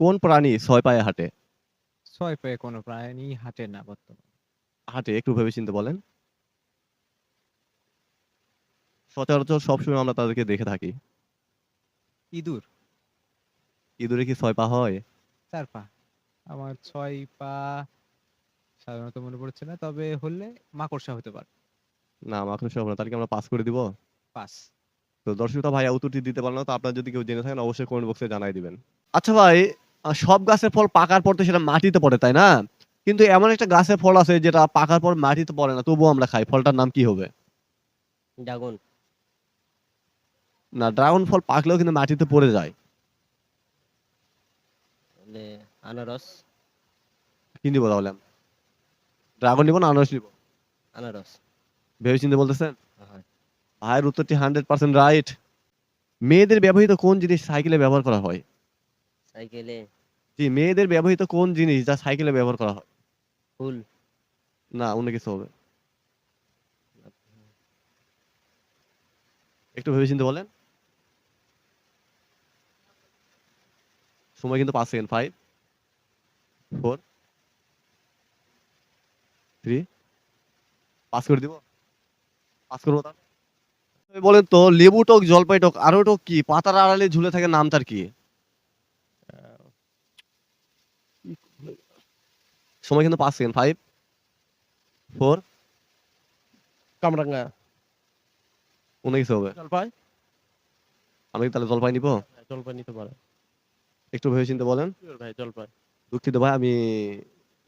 কোন প্রাণী ছয় পায়ে হাঁটে? ছয় পায়ে কোনো প্রাণী হাঁটে না বর্তমানে। হাঁটে একটু ভেবে চিন্তে বলেন। সচরাচর সবসময় আমরা তাদেরকে দেখে থাকি। ইঁদুর। ইঁদুরে কি ছয় পা হয়? চার পা। আমার ছয় পা সাধারণত মনে পড়ছে না তবে হলে মাকড়সা হতে পারে। না মাকড়সা হবে না। তাদেরকে আমরা পাস করে দিব? পাস। তো দর্শকরা ভাই উত্তরটি দিতে পারল তো আপনারা যদি কেউ জেনে থাকেন অবশ্যই কমেন্ট বক্সে জানাই দিবেন। আচ্ছা ভাই সব গাছের ফল পাকার পর তো সেটা মাটিতে পড়ে তাই না? কিন্তু এমন একটা গাছের ফল আছে যেটা পাকার পর মাটিতে পড়ে না তবুও আমরা খাই। ফলটার নাম কি হবে? ড্রাগন। না ড্রাগন ফল পাকলেও কিন্তু মাটিতে পড়ে যায়। আনারস। কি নিবো তাহলে? ড্রাগন নিবো না আনারস নিবো? আনারস। ভেবে চিন্তে বলতেছেন ভাইয়ের উত্তরটি হান্ড্রেড পার্সেন্ট রাইট মেয়েদের ব্যবহৃত কোন জিনিস সাইকেলে ব্যবহার করা হয়? সাইকেলে। জি মেয়েদের ব্যবহৃত কোন জিনিস যা সাইকেলে ব্যবহার করা হয়? ফুল। না অন্য কিছু হবে। একটু ভেবে চিন্তে বলেন। সময় কিন্তু পাঁচ second five four three pass করে দিব। পাস করব তাহলে? বলেন তো লেবু টক জলপাই টক আরও টক কি? পাতার আড়ালে ঝুলে থাকে নাম তার কি? সময় কিন্তু পাঁচ সেকেন্ড ফাইভ ফোর কামরাঙ্গা। কিছু হবে। জলপাই? আমি তাহলে জলপাই নিবো? হ্যাঁ, জলপাই নিতে পারে। একটু ভেবে চিন্তে বলেন ভাই জলপাই। দুঃখিত ভাই আমি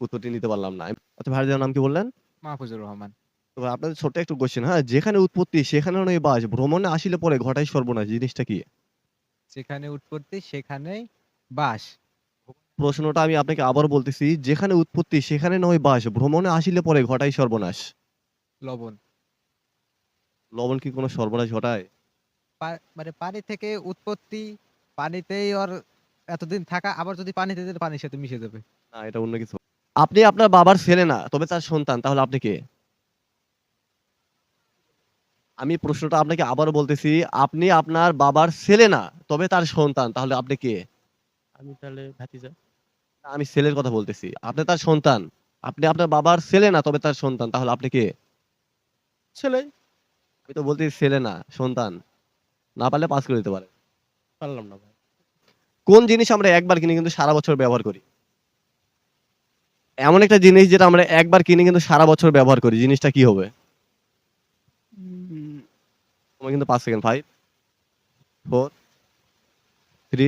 উত্তরটি নিতে পারলাম না। আচ্ছা ভাইয়ের নাম কি বললেন? মাহফুজুর রহমান। তো ভাই আপনাদের ছোট্ট একটু কোশ্চেন হ্যাঁ যেখানে উৎপত্তি সেখানে নয় বাস ভ্রমণে আসিলে পরে ঘটাই সর্বনাশ জিনিসটা কি? যেখানে উৎপত্তি সেখানেই বাস। প্রশ্নটা আমি আপনাকে আবার বলতেছি যেখানে উৎপত্তি সেখানে নয় বাস ভ্রমণে আসিলে পরে ঘটাই সর্বনাশ। লবণ। লবণ কি কোনো সর্বনাশ ঘটায়? পা- মানে পানি থেকে উৎপত্তি পানিতেই ওর এতদিন থাকা আবার যদি পানিতে দিলে পানির সাথে মিশে যাবে। না এটা অন্য কিছু। আপনি আপনার বাবার ছেলে না তবে তার সন্তান তাহলে আপনি কে? আমি প্রশ্নটা আপনাকে আবার বলতেছি আপনি আপনার বাবার ছেলে না তবে তার সন্তান তাহলে আপনি কে? আমি তাহলে ভাতিজা? না, আমি ছেলের কথা বলতেছি। আপনি তার সন্তান। আপনি আপনার বাবার ছেলে না তবে তার সন্তান। তাহলে আপনি কে? ছেলে। আমি তো বলতেছি ছেলে না সন্তান। না পারলে পাস করে দিতে পারে। পারলাম না ভাই। কোন জিনিস আমরা একবার কিনে কিন্তু সারা বছর ব্যবহার করি? এমন একটা জিনিস যেটা আমরা একবার কিনে কিন্তু সারা বছর ব্যবহার করি। জিনিসটা কি হবে? তোমার কিন্তু পাঁচ second. Five four three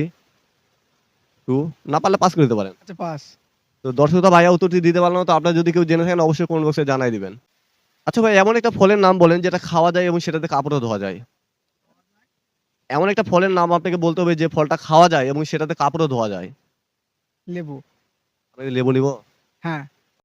two না পারলে পাস করে দিতে পারেন। আচ্ছা পাস তো দর্শকতা ভাইয়া উত্তরটি দিতে পারলাম না তো আপনারা যদি কেউ জেনে থাকেন অবশ্যই কোন বক্সে জানাই দিবেন। আচ্ছা ভাই এমন একটা ফলের নাম বলেন যেটা খাওয়া যায় এবং সেটাতে কাপড়ও ধোয়া যায়। এমন একটা ফলের নাম আপনাকে বলতে হবে যে ফলটা খাওয়া যায় এবং সেটাতে কাপড়ও ধোয়া যায়। লেবু। আমি লেবু নিব? হ্যাঁ।